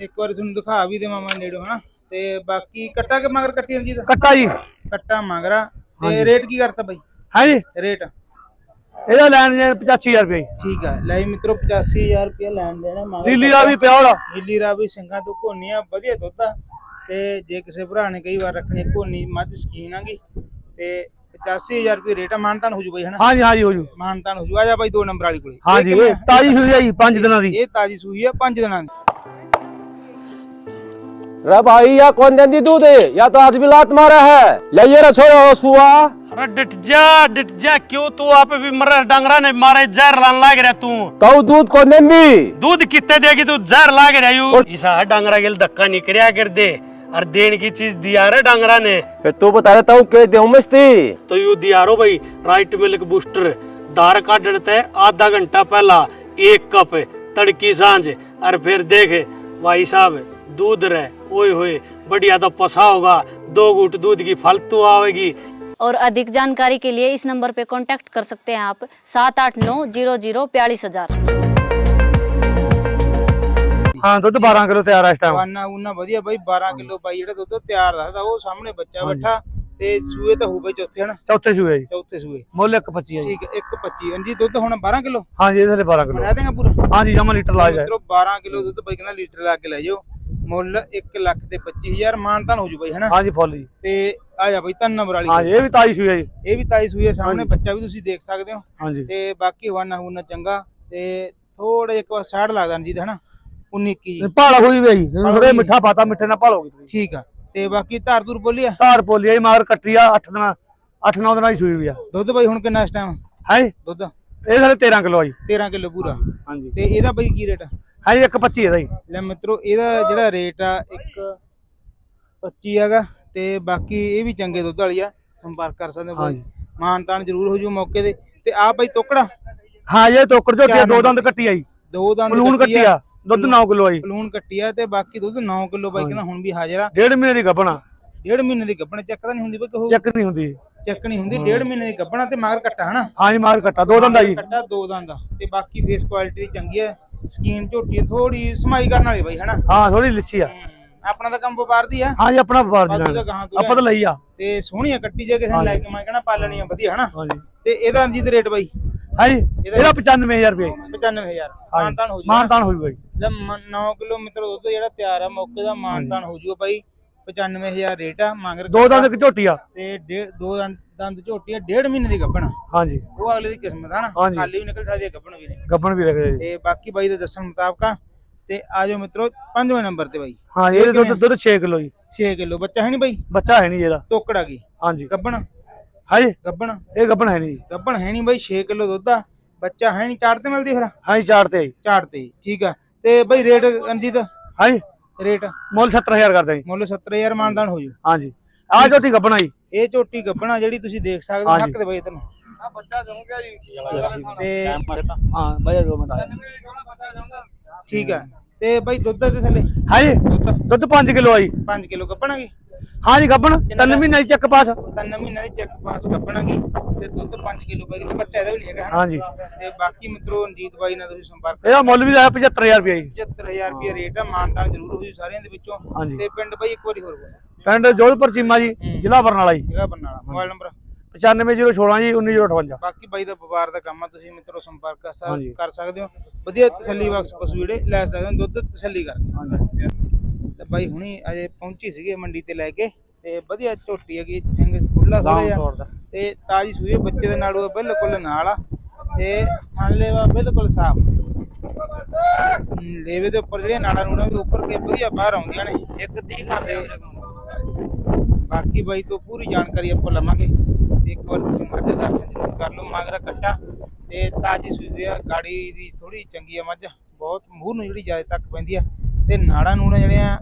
ਇੱਕ ਵਾਰੀ ਤੁਹਾਨੂੰ ਦਿਖਾ ਵੀ ਦੇਵਾਂ ਮੈਂ ਨੇੜੋਂ ਹਨਾ? ਤੇ ਬਾਕੀ ਕੱਟਾ ਕੇ ਮਗਰ ਕੱਟੀ ਰਣਜੀਤ? ਕੱਟਾ ਜੀ। ਕੱਟਾ ਮਗਰਾ ਤੇ ਰੇਟ ਕੀ ਕਰਤਾ ਬਾਈ? ਹਾਂ ਜੀ ਰੇਟ? ਇਹਦਾ ਲੈਣ ਜੇ 85000 ਰੁਪਏ ਜੀ। ਠੀਕ ਆ। ਲੈ ਵੀ ਮਿੱਤਰੋ 85000 ਰੁਪਏ ਲੈਣ ਦੇਣਾ ਮਗਰ ਲੀਲੀ ਦਾ ਵੀ ਪਿਆ ਹੋਲਾ ਨੀਲੀ ਰਾਵੀ ਸਿੰਘਾਂ ਤੋਂ ਘੋਨੀ ਆ ਵਧੀਆ ਦੁੱਧ ਆ। ਤੇ ਜੇ ਕਿਸੇ ਭਰਾ ਨੇ ਕਈ ਵਾਰ ਰੱਖਣੀ ਘੋਨੀ ਮੱਝ ਸਕੀਨ ਆਗੀ। ਤੇ 85000 ਰੁਪਏ ਰੇਟ ਆ ਮਾਨਤਾਨ ਹੋ ਜੂ ਬਾਈ ਹਨਾ ਹਾਂ ਜੀ ਹਾਂ ਜੀ ਹੋ ਜੂ ਮਾਨਤਾਨ ਹੋ ਜੂ ਆ ਜਾ ਬਾਈ ਦੋ ਨੰਬਰ ਵਾਲੀ ਕੋਲੇ ਹਾਂ ਇਹ ਜੀ ਕਿਵੇਂ ਇਹ ਆ? ਤਾਜੀ ਸੂਈ ਆ ਜੀ 5 ਦਿਨਾਂ ਦੀ ਇਹ ਤਾਜੀ ਸੂਈ ਆ 5 ਦਿਨਾਂ ਦੀ रे भाई या कौन देंदी दूध है या तो आज भी लात मारा है ले ये रे छोरो सुआ अरे डिट जा डिट जा क्यों तू आप भी मर डंगरा ने मारे जहर लान लाग रहा तू तो दूध कौन देंदी दूध कितने देगी तू जहर लाग रहा यू इसा है डंगरा के लिए धक्का निकरिया कर दे और देन की चीज़ दिया रे डंगरा ने। फिर तू बता देता हूँ के देऊ मस्ती? तो यू दिया रो भाई राइट मिल्क बूस्टर दार का डरते आधा घंटा पहला एक कप तड़की साँझ और फिर देख भाई साहब दूध रहे ओए होए बढ़िया तो पसा होगा दो घूट दूध की फालतू आवेगी। और अधिक जानकारी के लिए इस नंबर पे कांटेक्ट कर सकते हैं आप सात आठ नौ ज़ीरो ज़ीरो बयालीस हज़ार। ਹਾਂ ਦੁੱਧ 12 ਕਿਲੋ ਤਿਆਰ ਆ ਇਸ ਟਾਈਮ ਵਾਨਾ ਉਨਾ ਵਧੀਆ ਬਾਈ 12 ਕਿਲੋ ਬਾਈ ਜਿਹੜਾ ਦੁੱਧ ਤਿਆਰ ਦੱਸਦਾ ਉਹ ਸਾਹਮਣੇ ਬੱਚਾ ਬੈਠਾ ਤੇ ਸੂਏ ਤਾਂ ਬਾਈ ਚੌਥੇ ਹਨ? ਚੌਥੇ ਸੂਏ ਜੀ। ਚੌਥੇ ਸੂਏ। ਮੁੱਲ 125 ਹੈ ਜੀ। ਠੀਕ ਹੈ 1.25 ਹਾਂਜੀ ਦੁੱਧ ਹੁਣ 12 ਕਿਲੋ? ਹਾਂ ਜੀ ਇਹਦੇ ਥੱਲੇ 12 ਕਿਲੋ। ਬਣਾ ਦੇਗਾ ਪੂਰਾ? ਹਾਂ ਜੀ ਜਮਾ ਲੀਟਰ ਲਾ ਜਾਏ ਮਿੱਤਰੋ 12 ਕਿਲੋ ਦੁੱਧ ਬਾਈ ਕਹਿੰਦਾ ਲੀਟਰ ਲਾ ਕੇ ਲੈ ਜਾਓ। ਮੁੱਲ 1 ਲੱਖ ਤੇ 25000 ਮਾਨਤਾਨ ਹੋ ਜੂ ਬਾਈ ਹਨਾ? ਹਾਂ ਜੀ ਫੁੱਲ ਜੀ। ਤੇ ਆ ਜਾ ਬਾਈ ਤਿੰਨ ਨੰਬਰ ਵਾਲੀ ਹਾਂ ਜੀ ਇਹ ਵੀ ਤਾਜੀ ਸੂਏ ਜੀ। ਇਹ ਵੀ ਤਾਈ ਸੂਈ ਹੈ ਸਾਹਮਣੇ ਬੱਚਾ ਵੀ ਤੁਸੀਂ ਦੇਖ ਸਕਦੇ ਹੋ। ਹਾਂ ਜੀ ਤੇ ਬਾਕੀ ਵਾਨਾ ਹੁਨਾ ਚੰਗਾ ਤੇ ਥੋੜਾ ਜਿਹਾ ਇੱਕ ਵਾਰ ਸਾਈਡ ਲੱਗਦਾ ਜੀ ਹਨਾ? 19 21 ਜੀ। ਭਾਲ ਹੋਈ ਵੀ ਹੈ ਜੀ। ਭਾਲ ਥੋੜੇ ਹੋਈ ਮਿੱਠਾ ਪਾਤਾ ਮਿੱਠੇ ਨਾਲ ਭਾਲ ਹੋ ਗਈ ਠੀਕ ਆ। ਤੇ ਬਾਕੀ ਧਾਰ ਧੂਰ ਬੋਲੀ ਆ? ਧਾਰ ਪੋਲੀ ਆ ਜੀ ਮਗਰ ਕੱਟੀ ਆ 8 ਦਿਨਾਂ 8-9 ਦਿਨਾਂ ਦੀ ਸੂਈ ਵੀ ਆ। ਦੁੱਧ ਬਾਈ ਹੁਣ ਕਿੰਨਾ ਇਸ ਟਾਈਮ ਹੈ ਜੀ। ਦੁੱਧ? ਇਹ ਥੱਲੇ 13 ਕਿਲੋ ਆ ਜੀ। 13 ਕਿਲੋ ਪੂਰਾ। ਹਾਂ ਜੀ ਤੇ ਇਹਦਾ ਬਾਈ ਕੀ ਰੇਟ ਆ? ਹਾਂ ਜੀ 125 ਇਹਦਾ ਜੀ। ਲੈ ਮਿੱਤਰੋ ਇਹਦਾ ਜਿਹੜਾ ਰੇਟ ਆ ਇੱਕ 25 ਹੈਗਾ। ਤੇ ਬਾਕੀ ਇਹ ਵੀ ਚੰਗੇ ਦੁੱਧ ਵਾਲੀ ਆ। ਸੰਪਰਕ ਕਰ ਸਕਦੇ ਹੋ ਹਾਂਜੀ। ਮਾਨਤਾਨ ਜ਼ਰੂਰ ਹੋ ਜੂ ਮੌਕੇ ਤੇ। ਤੇ ਆ ਬਾਈ ਤੋਕੜਾ। ਹਾਂ ਜੀ ਇਹ ਆ, ਚਾਰ ਦੋ ਦੰਦ ਕੱਟੀ ਆ ਜੀ। ਦੋ ਦੰਦ ਕੱਟੀ ਆ। ਦੁੱਧ 9 ਕਿਲੋ ਆ ਜੀ। ਬਲੂਨ ਕੱਟੀ ਆ ਤੇ ਬਾਕੀ ਦੁੱਧ 9 ਕਿਲੋ ਬਾਈ ਕਹਿੰਦਾ ਹੁਣ ਵੀ ਹਾਜ਼ਰ ਆ। ਡੇਢ ਮਹੀਨੇ ਦੀ ਗੱਭਣਾ ਡੇਢ ਮਹੀਨੇ ਦੀ ਗੱਭਣ ਚੈੱਕ ਤਾਂ ਨਹੀਂ ਹੁੰਦੀ ਬਈ ਕਹੋ। ਚੈੱਕ ਨਹੀਂ ਹੁੰਦੀ। ਚੈੱਕ ਨਹੀਂ ਹੁੰਦੀ ਡੇਢ ਮਹੀਨੇ ਦੀ ਗੱਭਣਾ ਤੇ ਮਗਰ ਕੱਟਾ ਹਨਾ? ਹਾਂ ਜੀ ਮਾਰ ਕੱਟਾ ਦੋ ਦੰਦ ਆ ਜੀ। ਕੱਟਾ ਦੋ ਦੰਦ ਦਾ ਤੇ ਬਾਕੀ ਫੇਸ ਕੁਆਲਿਟੀ ਚੰਗੀ ਹੈ ਸਕੀਨ ਝੋਟੀ ਥੋੜੀ ਸਮਾਈ ਕਰਨ ਵਾਲੀ ਬਾਈ ਹਨਾ? ਹਾਂ ਥੋੜੀ ਲਿੱਛੀ ਆ। ਆਪਣਾ ਤਾਂ ਕੰਮ ਵਪਾਰ ਦੀ ਆ। ਹਾਂ ਜੀ ਆਪਣਾ ਵਪਾਰ ਜੀ ਤੋਂ ਆਪਾਂ ਤਾਂ ਲਈ ਆ। ਤੇ ਸੋਹਣੀ ਆ ਕੱਟੀ ਜੇ ਕਿਸੇ ਨੇ ਲੈ ਕੇ ਮੈਂ ਕਹਿੰਦਾ ਪਾਲਣੀ ਆ ਵਧੀਆ ਹਨਾ? ਜੀ ਤੇ ਇਹਦਾ ਰਣਜੀਤ ਰੇਟ ਬਾਈ? ਹਾਂ ਜੀ ਇਹਦਾ 95000 ਰੁਪਏ। 95000 ਹਾਂ ਮਾਨਤਾਨ ਹੋ ਜੂ ਮਾਨਤਾਨ ਹੋ ਜੂਗਾ ਜੀ। ਜਦ 9 ਕਿਲੋਮੀਟਰ ਦੁੱਧ ਜਿਹੜਾ ਤਿਆਰ ਆ ਮੌਕੇ ਦਾ ਮਾਨਤਾਨ ਹੋ ਜੂਗਾ ਬਾਈ। 95000 ਰੇਟ ਆ ਮੰਗ ਦੋ ਦੰਦ ਇੱਕ ਝੋਟੀ ਆ। ਤੇ ਡੇ- ਦੋ ਦੰਦ ਦੰਦ ਝੋਟੀ ਆ ਡੇਢ ਮਹੀਨੇ ਦੀ ਗੱਭਣ ਹਾਂ ਜੀ ਉਹ ਅਗਲੇ ਦੀ ਕਿਸਮਤ ਆ ਨਾ। ਹਾਂਜੀ। ਖਾਲੀ ਵੀ ਨਿਕਲ ਸਕਦੀ ਹੈ ਗੱਭਣ ਵੀ ਨਹੀਂ। ਗੱਬਣ ਵੀ ਰੱਖਦੇ ਜੀ। ਤੇ ਬਾਕੀ ਬਾਈ ਦੇ ਦੱਸਣ ਮੁਤਾਬਕ ਆ ਤੇ ਆ ਜਾਓ ਮਿੱਤਰੋ ਪੰਜਵੇਂ ਨੰਬਰ ਤੇ ਬਾਈ। ਹਾਂ ਦੁੱਧ ਦੁੱਧ 6 ਕਿਲੋ ਜੀ। 6 ਕਿਲੋ। ਬੱਚਾ ਹੈ ਨਹੀਂ ਬਾਈ? ਬੱਚਾ ਹੈ ਨਹੀਂ ਇਹਦਾ। ਤੋਕੜ ਆ ਗਈ। ਹਾਂ ਜੀ ਗੱਭਣ ਹਾਂ ਜੀ ਗੱਭਣ ਇਹ ਗੱਬਣ ਹੈ ਨਹੀਂ। ਜੀ ਗੱਭਣ ਹੈ ਨਹੀਂ ਬਾਈ 6 ਕਿਲੋ ਦੁੱਧ ਆ। ਬੱਚਾ ਹੈ ਨਹੀਂ ਚਾਰ ਤੇ ਮਿਲਦੀ ਫਿਰ? ਹਾਂ ਜੀ ਚਾਰ ਤੇ। ਆ ਜੀ ਚਾਰ ਤੇ ਠੀਕ ਆ। ਤੇ ਬਾਈ ਰੇਟ ਅੰਜੀਤ ਹਾਂ ਜੀ ਰੇਟ? ਮੁੱਲ 70000 ਕਰਦੇ ਜੀ। ਮੁੱਲ 70000 ਮਾਨਦਾਨ ਹੋ ਜੂ। ਹਾਂ ਜੀ ਆ ਝੋਟੀ ਗੱਬਣ ਆ ਜੀ। ਇਹ ਝੋਟੀ ਗੱਭਣਾ ਜਿਹੜੀ ਤੁਸੀਂ ਦੇਖ ਸਕਦੇ ਹੋ ਹਾਂਜੀ। ਹੱਕ ਦੇ ਬਾਈ ਤੈਨੂੰ। ਤੇ ਹਾਂ ਬਾਈ ਦੋ ਮਿੰਟ ਆਇਆ ਠੀਕ ਆ। ਤੇ ਬਾਈ ਦੁੱਧ ਦੇ ਥੱਲੇ? ਹਾਂ ਜੀ ਦੁੱਧ? ਦੁੱਧ 5 ਕਿਲੋ ਆ ਜੀ। 5 ਕਿਲੋ ਗੱਭਣਾਗੀ ਹਾਂ ਜੀ ਗੱਬਣ ਤਿੰਨ ਮਹੀਨੇ ਦੀ ਚੱਕ ਪਾਸ। ਤਿੰਨ ਮਹੀਨਿਆਂ ਦੀ ਚੈੱਕ ਪਾਸ ਗੱਭਣਾਗੀ ਤੇ ਦੁੱਧ 5 ਕਿਲੋ ਬਾਈ ਤੇ ਬੱਚਾ ਇਹਦਾ ਵੀ ਨਹੀਂ ਹੈਗਾ ਹਨਾ? ਹਾਂ ਜੀ। ਤੇ ਬਾਕੀ ਮਿੱਤਰੋ ਰਣਜੀਤ ਬਾਈ ਨਾਲ ਤੁਸੀਂ ਸੰਪਰਕ ਇਹਦਾ ਮੁੱਲ ਵੀ ਆਇਆ 75000 ਰੁਪਏ ਜੀ। 75000 ਰੁਪਏ ਰੇਟ ਆ ਮਾਨਤਾਨ ਜ਼ਰੂਰ ਹੋ ਜੂ ਸਾਰਿਆਂ ਦੇ ਵਿੱਚੋਂ। ਹਾਂਜੀ। ਤੇ ਪਿੰਡ ਬਾਈ ਇੱਕ ਵਾਰੀ ਹੋਰ ਬੋਲ। ਪਿੰਡ ਜੋਧਪੁਰ ਚੀਮਾ ਜੀ ਜ਼ਿਲ੍ਹਾ ਬਰਨਾਲਾ ਜੀ। ਜਿਹੜਾ ਬਰਨਾਲਾ ਮੋਬਾਈਲ ਨੰਬਰ? 95016 ਜੀ 19058 ਬਾਕੀ ਬਾਈ ਦਾ ਵਪਾਰ ਦਾ ਕੰਮ ਆ ਤੁਸੀਂ ਮਿੱਤਰੋ ਸੰਪਰਕ ਕਰ ਸਕ- ਹਾਂਜੀ। ਕਰ ਸਕਦੇ ਹੋ। ਵਧੀਆ ਤਸੱਲੀ ਬਖਸ਼ ਪਸ਼ੂ ਜਿਹੜੇ ਲੈ ਸਕਦੇ ਹੋ ਦੁੱਧ ਤਸੱਲੀ ਕਰਕੇ। ਹਾਂਜੀ ਤੇ ਬਾਈ ਹੁਣੀ ਅਜੇ ਪਹੁੰਚੀ ਸੀਗੇ ਮੰਡੀ ਤੇ ਲੈ ਕੇ ਤੇ ਵਧੀਆ ਝੋਟੀ ਹੈਗੀ ਸਿੰਘ ਖੁੱਲਾ ਜਿਹਾ। ਤੇ। ਤਾਜੀ ਹੈ, ਬੱਚੇ ਦੇ ਨਾਲ ਉਹ ਬਿਲਕੁਲ ਨਾਲ ਆ। ਤੇ ਥਣ ਲੇਵਾ ਬਿਲਕੁਲ ਸਾਫ਼। ਲੇਵੇ ਦੇ ਉੱਪਰ ਜਿਹੜੇ ਨਾੜਾ ਨੂੜਾ ਵੀ ਉੱਪਰ ਕੇ ਵਧੀਆ ਬਾਹਰ ਆਉਂਦੀਆਂ ਨੇ। ਇੱਕ ਦੀ ਬਾਕੀ ਬਾਈ ਤੋਂ ਪੂਰੀ ਜਾਣਕਾਰੀ ਆਪਾਂ ਲਵਾਂਗੇ। ਤੇ ਇੱਕ ਵਾਰ ਤੁਸੀਂ ਮੱਝ ਦਰਸ਼ਨ ਜ਼ਰੂਰ ਕਰ ਲਓ ਮਾਗਰਾ ਕੱਟਾ। ਤੇ ਤਾਜੀ ਸੂਈ ਹੋਈ ਆ ਗਾੜੀ ਦੀ ਥੋੜੀ ਚੰਗੀ ਆ ਮੱਝ। ਬਹੁਤ ਮੂੰਹ ਨੂੰ ਜਿਹੜੀ ਜ਼ਿਆਦਾ ਤੱਕ ਪੈਂਦੀ ਆ। ਤੇ ਨਾੜਾ ਨੂੜਾ ਜਿਹੜੀਆਂ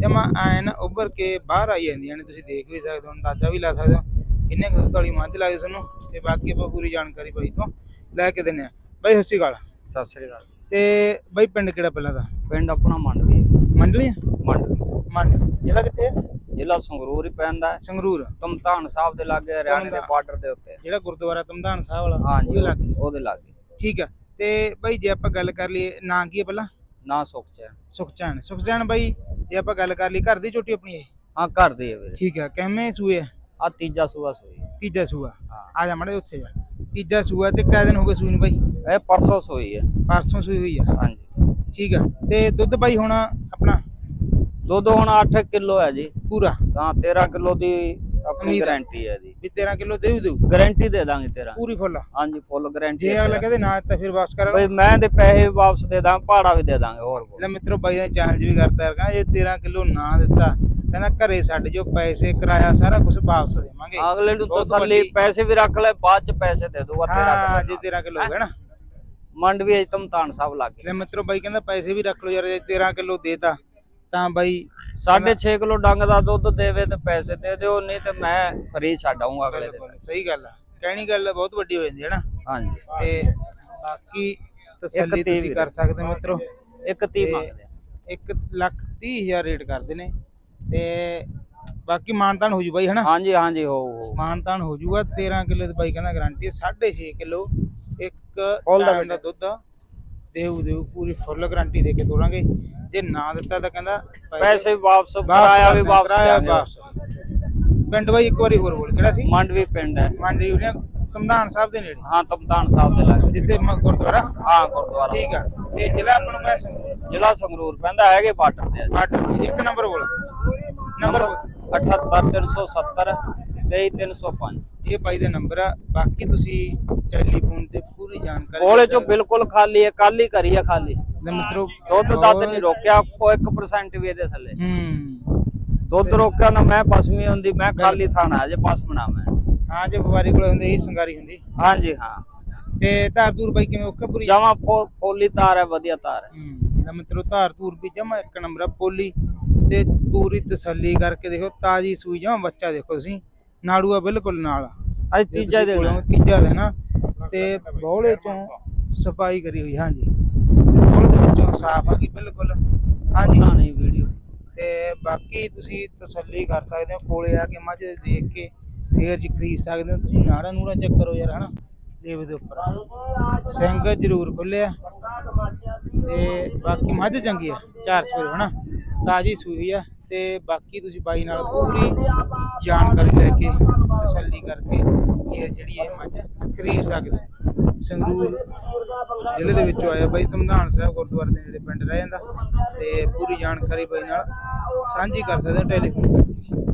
ਜਮਾ ਐਨ ਉੱਭਰ ਕੇ ਬਾਹਰ ਆਈ ਜਾਂਦੀਆਂ ਨੇ ਤੁਸੀਂ ਦੇਖ ਵੀ ਸਕਦੇ ਹੋ ਅੰਦਾਜ਼ਾ ਵੀ ਲਾ ਸਕਦੇ ਹੋ ਕਿੰਨੇ ਕੁ ਵਾਲੀ ਮੱਝ ਲੱਗਦੀ ਤੁਹਾਨੂੰ ਤੇ ਬਾਕੀ ਆਪਾਂ ਪੂਰੀ ਜਾਣਕਾਰੀ ਬਾਈ ਤੋਂ ਲੈ ਕੇ ਦਿੰਨੇ ਆ ਬਾਈ ਸਤਿ ਸ਼੍ਰੀ ਅਕਾਲ। ਸਤਿ ਸ੍ਰੀ ਅਕਾਲ। ਤੇ ਬਾਈ ਪਿੰਡ ਕਿਹੜਾ ਪਹਿਲਾਂ ਦਾ? ਪਿੰਡ ਆਪਣਾ ਮੰਡਵੀ ਮੰਡਲੀ ਮੰਡਵੀ ਮੰਡ ਜ਼ਿਲ੍ਹਾ ਕਿੱਥੇ ਹੈ ਜ਼ਿਲ੍ਹਾ ਸੰਗਰੂਰ ਹੀ ਪੈਂਦਾ ਹੈ। ਸੰਗਰੂਰ। ਤਮਤਾਨ ਸਾਹਿਬ ਦੇ ਲਾਗੇ ਹਰਿਆਣੇ ਦੇ ਤਮਤਾਨ। ਬਾਰਡਰ ਦੇ ਉੱਤੇ। ਜਿਹੜਾ ਗੁਰਦੁਆਰਾ ਤਮਦਾਨ ਸਾਹਿਬ ਵਾਲਾ ਹਾਂਜੀ ਉਹਦੇ ਲਾਗੇ। ਉਹਦੇ ਲਾਗੇ। ਠੀਕ ਆ। ਤੇ ਬਾਈ ਜੇ ਆਪਾਂ ਗੱਲ ਕਰ ਲਈਏ ਨਾਂ ਕੀ ਹੈ ਪਹਿਲਾਂ? ਨਾ ਸੁੱਖ ਚ ਸੁਖਚੈਨ ਸੁਖਚੈਨ ਬਾਈ ਜੇ ਆਪਾਂ ਗੱਲ ਕਰ ਲਈ ਘਰ ਦੀ ਝੋਟੀ ਆਪਣੀ ਇਹ? ਹਾਂ ਘਰ ਦੇ ਵੀਰੇ। ਠੀਕ ਆ ਕਿਵੇਂ ਸੂਏ ਆ? ਆ ਤੀਜਾ ਸੂਆ ਸੋਈ। ਤੀਜਾ ਸੂਆ। ਹਾਂ। ਆ ਜਾ ਮੜੇ ਉੱਥੇ ਜਾ। ਤੀਜਾ ਸੂਆ ਤੇ ਕਿੰਨੇ ਦਿਨ ਹੋ ਗਏ ਸੂਈ ਨੂੰ ਬਾਈ? ਇਹ ਪਰਸੋਂ ਸੋਈ ਹੈ ਪਰਸੋਂ ਸੂਈ ਹੋਈ ਆ। ਹਾਂਜੀ। ਠੀਕ ਆ ਤੇ ਦੁੱਧ ਬਾਈ ਹੁਣ ਆਪਣਾ? ਦੁੱਧ ਹੁਣ 8 ਕਿਲੋ ਹੈ ਜੀ। ਪੂਰਾ? ਤਾਂ 13 ਕਿਲੋ ਦੀ ਆਪਣੀ ਉਮੀਦ ਹੈ। ਜੀ ਵੀ 13 ਕਿਲੋ ਦੇਉ ਦੇਉ ਗਾਰੰਟੀ ਦੇ ਦਾਂਗੇ ਤੇਰਾ। ਪੂਰੀ ਫੁੱਲ ਹਾਂਜੀ ਫੁੱਲ ਗਾਰੰਟੀ ਜੇ ਅਗਲਾ ਕਹਿੰਦੇ ਨਾ ਤਾਂ ਫਿਰ ਵਾਪਸ ਕਰਾਂ ਬਈ ਮੈਂ ਤੇ ਪੈਸੇ ਵਾਪਸ ਦੇ ਦਾਂ ਭਾੜਾ ਵੀ ਦੇ ਦਾਂਗੇ ਹੋਰ ਬੋਲ। ਲੈ ਮਿੱਤਰੋ ਬਾਈ ਨੇ ਚੈਲੰਜ ਵੀ ਕਰਤਾ ਯਾਰ ਇਹ 13 ਕਿਲੋ ਨਾ ਦਿੱਤਾ ਕਹਿੰਦਾ ਘਰੇ ਛੱਡ ਜੋ ਪੈਸੇ ਕਿਰਾਇਆ ਸਾਰਾ ਕੁਝ ਵਾਪਸ ਦੇਵਾਂਗੇ। ਅਗਲੇ ਨੂੰ ਬਹੁਤ ਤਸੱਲੀ ਪੈਸੇ ਵੀ ਰੱਖ ਲੈ ਬਾਅਦ ਚ ਪੈਸੇ ਦੇ ਦੂਗਾ ਹਾਂ ਤੇਰਾ ਜੇ 13 ਕਿਲੋ ਹੋ ਨਾ। ਮੰਡ ਵੀ ਅਜ ਤਮ ਸਾਹਿਬ ਲੱਗ ਲੈ ਮਿੱਤਰੋ ਬਾਈ ਕਹਿੰਦਾ ਪੈਸੇ ਵੀ ਰੱਖ ਲਓ ਯਾਰ ਜੇ 13 ਕਿਲੋ ਦੇਤਾ ਤਾਂ ਬਾਈ 6.5 ਕਿਲੋ ਡੰਗ ਦਾ ਦੁੱਧ ਦੇਵੇ ਤੇ ਪੈਸੇ ਦੇ ਦਿਓ ਨਹੀਂ ਤੇ ਮੈਂ ਫਰੀ ਛੱਡ ਆਊਂਗਾ ਅਗਲੇ ਦਿਨ। ਸਹੀ ਗੱਲ ਆ। ਕਹਿਣੀ ਗੱਲ ਬਹੁਤ ਵੱਡੀ ਹੋ ਜਾਂਦੀ ਹੈ ਨਾ। ਹਾਂਜੀ। ਤੇ ਬਾਕੀ ਤਸੱਲੀ ਤੁਸੀਂ ਕਰ ਸਕਦੇ ਹੋ ਮਿੱਤਰੋ। 1 ਲੱਖ 30 ਹਜ਼ਾਰ ਰੇਟ ਕਰਦੇ ਨੇ। ਤੇ ਬਾਕੀ ਮਾਨਤਾਨ ਹੋ ਜੂ ਬਾਈ ਹਨਾ? ਹਾਂਜੀ ਹਾਂਜੀ ਹੋ ਹੋ। ਮਾਨਤਾਨ ਹੋ ਜੂਗਾ। 13 ਕਿਲੋ ਤੇ ਬਾਈ ਕਹਿੰਦਾ ਗਰੰਟੀ ਗਾਰੰਟੀ 6.5 ਕਿਲੋ ਇੱਕ ਦਾ ਦੁੱਧ ਦੇਊ ਦੇਊ ਪੂਰੀ ਫੁੱਲ ਗਾਰੰਟੀ ਦੇ ਕੇ ਤੋਰਾਂਗੇ। ਜੇ ਨਾ ਦਿੱਤਾ ਤਾਂ ਕਹਿੰਦਾ ਪੈਸੇ ਵਾਪਸ ਕਰਾਇਆ ਵੀ ਵਾਪਸ ਕਰਾਇਆ ਵਾਪਸ। ਪਿੰਡ ਬਾਈ ਇੱਕ ਵਾਰੀ ਹੋਰ ਬੋਲ ਕਿਹੜਾ ਸੀ? ਮੰਡਵੀ ਪਿੰਡ ਹੈ। ਮੰਡਵੀ ਉਹਨੇ ਤਮਦਾਨ ਸਾਹਿਬ ਦੇ ਨੇੜੇ। ਹਾਂ ਤਮਦਾਨ ਸਾਹਿਬ ਦੇ ਲਾਗੇ। ਜਿੱਥੇ ਗੁਰਦੁਆਰਾ? ਹਾਂ ਗੁਰਦੁਆਰਾ। ਠੀਕ ਆ। ਤੇ ਜ਼ਿਲ੍ਹਾ ਆਪਾਂ ਨੂੰ ਪੈਸਾ ਸੰਗਰੂਰ ਜ਼ਿਲ੍ਹਾ ਸੰਗਰੂਰ ਪੈਂਦਾ ਹੈਗੇ ਬਾਰਡਰ ਤੇ ਬਾਰਡਰ ਇੱਕ ਨੰਬਰ ਬੋਲ। ਨੰਬਰ 78370 23305 ਇਹ ਬਾਈ ਦਾ ਨੰਬਰ ਆ। ਬਾਕੀ ਤੁਸੀਂ ਟੈਲੀਫੋਨ ਤੇ ਪੂਰੀ ਜਾਣਕਾਰੀ ਕੋਲੇ ਚੋਂ ਬਿਲਕੁਲ ਖਾਲੀ ਹੈ ਕੱਲ ਹੀ ਕਰੀ ਹੈ ਖਾਲੀ। ਤੇ ਮਿੱਤਰੋ ਦੁੱਧ ਦੱਧ ਨਹੀਂ ਰੋਕਿਆ ਕੋਈ 1% ਵੀ ਇਹਦੇ ਥੱਲੇ। ਹੂੰ। ਦੁੱਧ ਰੋਕਿਆ ਨਾ ਮੈਂ ਪਸਮੀ ਹੁੰਦੀ ਮੈਂ ਖਾਲੀ ਥਾਣਾ ਜੇ ਪਸਮਣਾ ਮੈਂ। ਹਾਂ ਜੇ ਵਪਾਰੀ ਕੋਲ ਹੁੰਦੇ ਇਹ ਸੰਗਾਰੀ ਹੁੰਦੀ। ਹਾਂਜੀ ਹਾਂ। ਤੇ ਧਾਰ ਧੂਰ ਬਾਈ ਕਿਵੇਂ ਓਕੇ ਪੂਰੀ? ਜਮਾ ਫੋਲੀ ਤਾਰ ਹੈ ਵਧੀਆ ਤਾਰ ਹੈ। ਹੂੰ ਲੈ ਮਿੱਤਰੋ ਧਾਰ ਧੂਰ ਵੀ ਜਮਾ ਇੱਕ ਨੰਬਰ ਆ ਪੋਲੀ। ਤੇ ਪੂਰੀ ਤਸੱਲੀ ਕਰਕੇ ਦੇਖੋ ਤਾਜੀ ਸੂਈ ਜਮਾ ਬੱਚਾ ਦੇਖੋ ਤੁਸੀਂ। ਨਾੜੂਆ ਬਿਲਕੁਲ ਨਾਲ। ਆ ਅੱਜ ਤੀਜਾ ਦਿਨ ਹੈ। ਤੀਜਾ ਦਿਨ ਆ ਤੇ ਬੌਲੇ ਚੋਂ ਸਫ਼ਾਈ ਕਰੀ ਹੋਈ ਹਾਂਜੀ। ਬੌਲੇ ਦੇ ਵਿੱਚੋਂ ਸਾਫ਼ ਆ ਗਈ ਬਿਲਕੁਲ। ਹਾਂਜੀ। ਨਹੀਂ ਵੀਡੀਓ। ਤੇ ਬਾਕੀ ਤੁਸੀਂ ਤਸੱਲੀ ਕਰ ਸਕਦੇ ਹੋ ਕੋਲੇ ਆ ਕੇ ਮੱਝ ਦੇਖ ਕੇ ਫੇਰ ਜੀ ਖਰੀਦ ਸਕਦੇ ਹੋ। ਤੁਸੀਂ ਨਾੜਾ ਨੂੜਾ ਚੈੱਕ ਕਰੋ ਯਾਰ ਹਨਾ? ਲੇਵੇ ਦੇ ਉੱਪਰ। ਸਿੰਘ ਜ਼ਰੂਰ ਖੁੱਲਿਆ ਤੇ ਬਾਕੀ ਮੱਝ ਚੰਗੀ ਆ ਚਾਰ ਸਵੇਰ ਹਨਾ? ਤਾਜੀ ਸੂਈ ਆ। ਤੇ ਬਾਕੀ ਤੁਸੀਂ ਬਾਈ ਨਾਲ ਪੂਰੀ ਜਾਣਕਾਰੀ ਲੈ ਕੇ, ਤਸੱਲੀ ਕਰਕੇ ਇਹ ਜਿਹੜੀ ਇਹ ਮੱਝ ਖਰੀਦ ਸਕਦੇ ਹੋ। ਸੰਗਰੂਰ ਜ਼ਿਲ੍ਹੇ ਦੇ ਵਿੱਚੋਂ ਆਇਆ ਬਾਈ ਧਮਦਾਨ ਸਾਹਿਬ ਗੁਰਦੁਆਰੇ ਦੇ ਨੇੜੇ ਪਿੰਡ ਰਹਿ ਜਾਂਦਾ ਤੇ ਪੂਰੀ ਜਾਣਕਾਰੀ ਬਾਈ ਨਾਲ ਸਾਂਝੀ ਕਰ ਸਕਦੇ ਹੋ ਟੈਲੀਫੋਨ ਕਰਕੇ।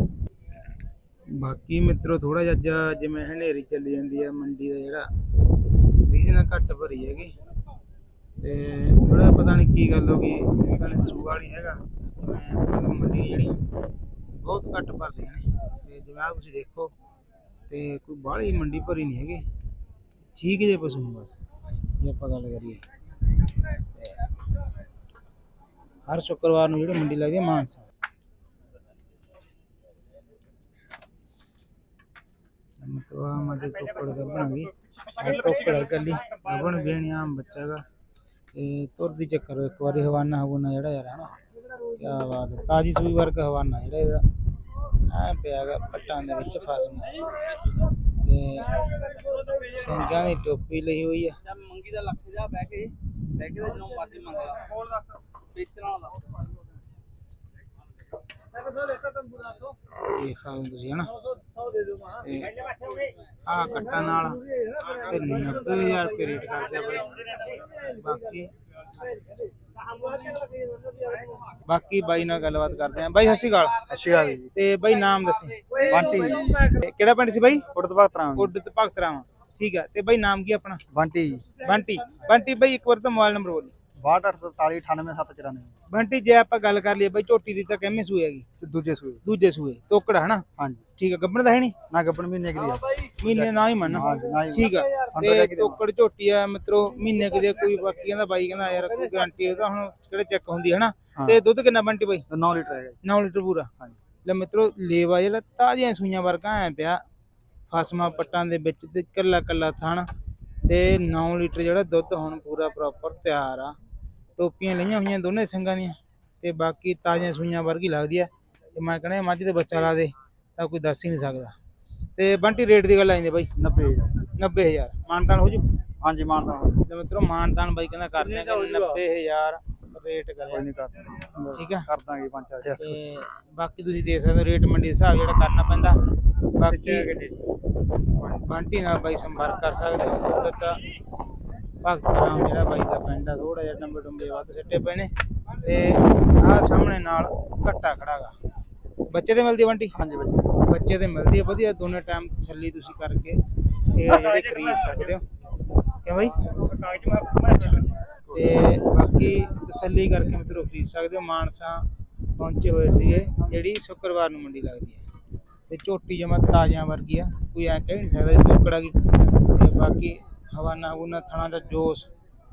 ਬਾਕੀ ਮਿੱਤਰੋ ਥੋੜਾ ਜਿਹਾ ਜਿਵੇਂ ਹਨੇਰੀ ਚੱਲੀ ਜਾਂਦੀ ਹੈ, ਮੰਡੀ ਦਾ ਜਿਹੜਾ ਰੀਜਨ ਘੱਟ ਭਰੀ ਹੈਗੀ। ਤੇ ਥੋੜਾ ਪਤਾ ਨਹੀਂ ਕੀ ਗੱਲ ਹੋ ਗਈ, ਪਤਾ ਨਹੀਂ ਸੂਆ ਨਹੀਂ ਹੈਗਾ। ਜਿਵੇਂ ਮੰਡੀ ਜਿਹੜੀਆਂ ਬਹੁਤ ਘੱਟ ਭਰਦੀਆਂ ਨੇ ਤੇ ਜਿਵੇਂ ਆਹ ਤੁਸੀਂ ਦੇਖੋ, ਤੇ ਕੋਈ ਬਾਹਲੀ ਮੰਡੀ ਭਰੀ ਨਹੀਂ ਹੈਗੀ। ਠੀਕ ਜੇ ਪਸ਼ੂ ਨੇ ਬਸ, ਜੇ ਆਪਾਂ ਗੱਲ ਕਰੀਏ। ਹਰ ਸ਼ੁੱਕਰਵਾਰ ਨੂੰ ਜਿਹੜੀ ਮੰਡੀ ਲੱਗਦੀ ਹੈ, ਮਾਨਸਾ। ਮਤਲਬ ਆ ਮਜੇ ਤੋਕੜ ਆ ਤੋਕੜ ਹੈ ਕੱਲੀ ਗੱਭਣ ਬੱਚਾ ਦਾ। ਤੇ ਤੁਰਦੀ ਚੱਕਰ, ਇੱਕ ਵਾਰੀ ਹਵਾਨਾ ਹਵਾਨਾ ਜਿਹੜਾ ਯਾਰ ਹਨਾ ਕੀ ਬਾਤ ਹੈ। ਤਾਜੀ ਸੂਈ ਵਰਗ ਹਵਾਨਾ ਜਿਹੜਾ ਇਹਦਾ। ਐ ਪਿਆਗਾ ਪੱਟਾਂ ਦੇ ਵਿੱਚ ਫਸਮ। ਤੇ ਸਿੰਘਾਂ ਦੀ ਟੋਪੀ ਲਈ ਹੋਈ ਆ। ਮੰਗੀ ਦਾ ਲੱਖ ਜਾ ਬਹਿ ਕੇ ਬਹਿ ਕੇ ਜਦੋਂ ਮਰਜ਼ੀ ਮੰਗ ਲਾ। ਹੋਰ ਦੱਸ। ਵੇਚਣ ਵਾਲਾ। ਦੇਖ ਸਕਦੇ ਹੋ ਤੁਸੀਂ ਹਨਾ? ਆ ਕੱਟਾਂ ਨਾਲ ਤੇ 90000 ਰੁਪਏ ਰੇਟ ਕਰਦੇ ਆ ਬਾਈ। ਬਾਕੀ ਬਾਕੀ ਬਾਈ ਨਾਲ ਗੱਲਬਾਤ ਕਰਦੇ ਆ। ਬਾਈ ਸਤਿ ਸ਼੍ਰੀ ਅਕਾਲ। ਸਤਿ ਸ਼੍ਰੀ ਅਕਾਲ ਜੀ। ਤੇ ਬਾਈ ਨਾਮ ਦੱਸੀ। ਬੰਟੀ ਤੇ ਕਿਹੜਾ ਪਿੰਡ ਸੀ ਬਾਈ? ਉੜਤ ਭਗਤਰਾ ਉੱਡ ਤੇ ਭਗਤਰਾਵਾਂ ਠੀਕ ਆ। ਤੇ ਬਾਈ ਨਾਮ ਕੀ ਆਪਣਾ? ਬੰਟੀ ਬੰਟੀ। ਬੰਟੀ ਬਾਈ ਇੱਕ ਵਾਰ ਤਾਂ ਮੋਬਾਈਲ ਨੰਬਰ ਬੋਲੀ। 6247 98794 ਬੰਟੀ ਜੇ ਆਪਾਂ ਗੱਲ ਕਰ ਲਈਏ ਬਾਈ ਝੋਟੀ ਦੀ ਤਾਂ ਕਿੰਨੇ ਸੂਏ ਹੈਗੀ? ਦੂਜੇ ਸੂਏ। ਦੂਜੇ ਸੂਏ। ਤੋਕੜਾ ਹਨਾ? ਹਾਂਜੀ। ਠੀਕ ਆ ਗੱਬਣ ਦਾ ਹੈ ਨਹੀਂ? ਨਾ ਗੱਪਣ ਮਹੀਨੇ ਕਿ ਲਿਆ ਮਹੀਨੇ ਨਾ ਹੀ ਮੰਨ। ਨਾ ਹੀ। ਠੀਕ ਜਾ ਤੇ ਕੇ। ਤੋਕੜ ਝੋਟੀ ਆ ਮਿੱਤਰੋ ਮਹੀਨੇ ਕਿਦੇ ਕੋਈ ਬਾਕੀ ਕਹਿੰਦਾ ਬਾਈ ਕਹਿੰਦਾ ਯਾਰ ਕੋਈ ਗਾਰੰਟੀ ਉਹਦਾ ਹੁਣ ਕਿਹੜੇ ਚੈੱਕ ਹੁੰਦੀ ਹੈ ਨਾ ਹਾਂ। ਤੇ ਦੁੱਧ ਕਿੰਨਾ ਬੰਟੀ ਬਾਈ? 9 ਲੀਟਰ ਹੈਗਾ 9 ਲੀਟਰ ਪੂਰਾ। ਹਾਂਜੀ। ਲੈ ਮਿੱਤਰੋ ਲੇਵਾ ਜਿਹੜਾ ਤਾਜ਼ੀਆਂ ਸੂਈਆਂ ਵਰਗਾ ਐ ਪਿਆ। ਫਸਮਾ ਪੱਟਾਂ ਦੇ ਵਿੱਚ ਤੇ ਕੱਲਾ ਕੱਲਾ ਥਣ। ਤੇ 9 ਲੀਟਰ ਜਿਹੜਾ ਦੁੱਧ ਹੁਣ ਪੂਰਾ ਪ੍ਰੋਪਰ ਤਿਆਰ ਆ। ਟੋਪੀਆਂ ਲਈਆਂ ਹੋਈਆਂ ਦੋਨੇ ਸਿੰਘਾਂ ਦੀਆਂ ਤੇ ਬਾਕੀ ਤਾਜ਼ੀਆਂ ਸੂਈਆਂ ਵਰਗੀ ਲੱਗਦੀ ਆ। ਤੇ ਮੈਂ ਕਹਿੰਦਾ ਮੱਝ ਦੇ ਬੱਚਾ ਲਾ ਦੇ ਤਾਂ ਕੋਈ ਦੱਸ ਹੀ ਨਹੀਂ ਸਕਦਾ। ਤੇ ਬੰਟੀ ਰੇਟ ਦੀ ਗੱਲ ਆਈਂਦੇ ਬਾਈ? 90 90000 ਮਾਨਤਾਨ ਹੋ ਜੂ? ਹਾਂਜੀ ਮਾਨਦਾ ਤੇ ਮਿੱਤਰੋ ਮਾਨਤਾਨ ਬਾਈ ਕਹਿੰਦਾ ਕਰਦੇ ਆ 90000 ਰੇਟ ਕਰਿਆ। ਨਹੀਂ ਕਰ ਠੀਕ ਆ? ਕਰ ਦਾਂਗੇ 5-4000 ਤੇ ਬਾਕੀ ਤੁਸੀਂ ਦੇਖ ਸਕਦੇ ਹੋ ਰੇਟ ਮੰਡੀ ਦੇ ਹਿਸਾਬ ਜਿਹੜਾ ਕਰਨਾ ਪੈਂਦਾ। ਬਾਕੀ ਬੰਟੀ ਨਾਲ ਬਾਈ ਸੰਪਰਕ ਕਰ ਸਕਦੇ ਹੋ। ਤਾਂ ਭਗਤ ਰਾਮ ਜਿਹੜਾ ਬਾਈ ਦਾ ਪਿੰਡ ਆ ਥੋੜਾ ਜਿਹਾ ਡੰਬੇ ਡੰਬੇ ਵੱਧ ਸਿੱਟੇ ਪਏ ਨੇ ਤੇ ਆਹ ਸਾਹਮਣੇ ਨਾਲ ਘੱਟਾ ਖੜਾਗਾ ਬੱਚੇ ਤੇ ਮਿਲਦੀ ਬੰਟੀ? ਹਾਂਜੀ ਬੱਚੇ ਬੱਚੇ ਤੇ ਮਿਲਦੀ ਹੈ ਵਧੀਆ ਦੋਨੇ ਟਾਈਮ ਤਸੱਲੀ ਤੁਸੀਂ ਕਰਕੇ ਇਹ ਜਿਹੜੇ ਖਰੀਦ ਸਕਦੇ ਹੋ। ਕਿਉਂ ਬਾਈ? ਤੇ ਬਾਕੀ ਤਸੱਲੀ ਕਰਕੇ ਮਿੱਤਰੋ ਖਰੀਦ ਸਕਦੇ ਹੋ ਮਾਨਸਾ ਪਹੁੰਚੇ ਹੋਏ ਸੀਗੇ ਜਿਹੜੀ ਸ਼ੁੱਕਰਵਾਰ ਨੂੰ ਮੰਡੀ ਲੱਗਦੀ ਹੈ ਤੇ ਝੋਟੀ ਜਮਾ ਤਾਜ਼ਿਆਂ ਵਰਗੀ ਆ ਕੋਈ ਐ ਕਹਿ ਨਹੀਂ ਸਕਦਾ ਗਈ ਤੇ ਬਾਕੀ ਹਵਾਨਾ ਹਵੂਨਾ ਥਣਾ ਦਾ ਜੋਸ਼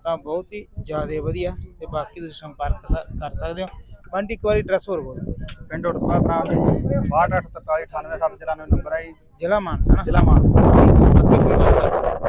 ਤਾਂ ਬਹੁਤ ਹੀ ਜ਼ਿਆਦਾ ਵਧੀਆ ਤੇ ਬਾਕੀ ਤੁਸੀਂ ਸੰਪਰਕ ਸ- ਕਰ ਸਕਦੇ ਹੋ। ਬੰਟੀ ਇੱਕ ਵਾਰੀ ਡਰੈਸ ਹੋਰ ਬੋਲ। ਪਿੰਡ ਉੜਤਪਾ ਤਰਾ 62 43 98 794 ਨੰਬਰ ਹੈ ਜੀ। ਜ਼ਿਲ੍ਹਾ ਮਾਨਸਾ ਨਾ? ਜ਼ਿਲ੍ਹਾ ਮਾਨਸਾ। ਬਾਕੀ ਸੰਪਰਕ